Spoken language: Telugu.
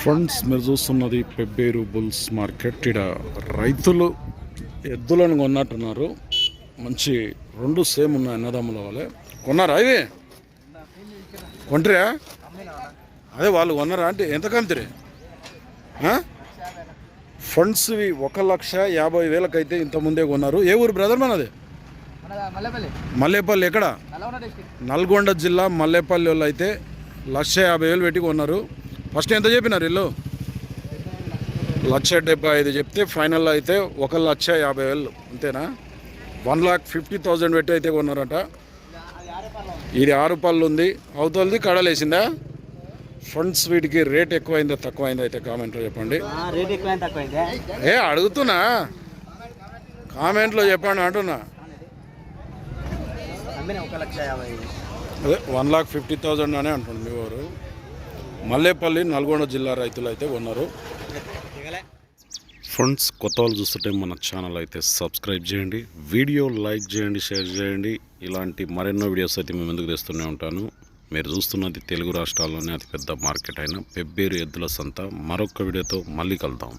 ఫ్రెండ్స్ మీరు చూస్తున్నది పెబ్బేరు బుల్స్ మార్కెట్. ఇక్కడ రైతులు ఎద్దులను కొన్నట్టున్నారు. మంచి రెండు సేమ్ ఉన్నాయి అన్నదమ్ముల వాళ్ళే కొన్నారా ఇవి? కొంటరా? అదే వాళ్ళు కొన్నారా అంటే ఎంత కమ్మితే ఫండ్స్ ఇవి ఒక లక్ష యాభై వేలకైతే ఇంతకుముందే ముందే కొన్నారు. ఏ ఊరు బ్రదర్ మనది? మల్లేపల్లి ఎక్కడ? నల్గొండ జిల్లా మల్లేపల్లి వాళ్ళు అయితే లక్ష యాభై వేలు పెట్టి కొన్నారు. ఫస్ట్ ఎంత చెప్పినారు ఇల్లు? లక్ష డెబ్బై ఐదు చెప్తే ఫైనల్ అయితే ఒక లక్ష యాభై వేలు అంతేనా? వన్ లాక్ ఫిఫ్టీ థౌజండ్ పెట్టి అయితే కొన్నారట. ఇది ఆరు పళ్ళు ఉంది. అవతలది కడలేసిందా? ఫండ్స్ వీటికి రేట్ ఎక్కువైందా తక్కువైందా అయితే కామెంట్లో చెప్పండి. ఏ అడుగుతున్నా. కామెంట్లో చెప్పండి అంటున్నా. అదే వన్ లాక్ ఫిఫ్టీ థౌజండ్ అనే అంటుంది మీ వారు. మల్లేపల్లి నల్గొండ జిల్లా రైతులు అయితే ఉన్నారు. ఫ్రెండ్స్ కొత్త వాళ్ళు చూస్తుంటే మన ఛానల్ అయితే సబ్స్క్రైబ్ చేయండి వీడియో లైక్ చేయండి షేర్ చేయండి. ఇలాంటి మరెన్నో వీడియోస్ అయితే మేము ఎందుకు తెస్తూనే ఉంటాను. మీరు చూస్తున్నది తెలుగు రాష్ట్రాల్లోనే అతిపెద్ద మార్కెట్ అయిన పెబ్బేరు ఎద్దుల సంత. మరొక వీడియోతో మళ్ళీ కలుద్దాం.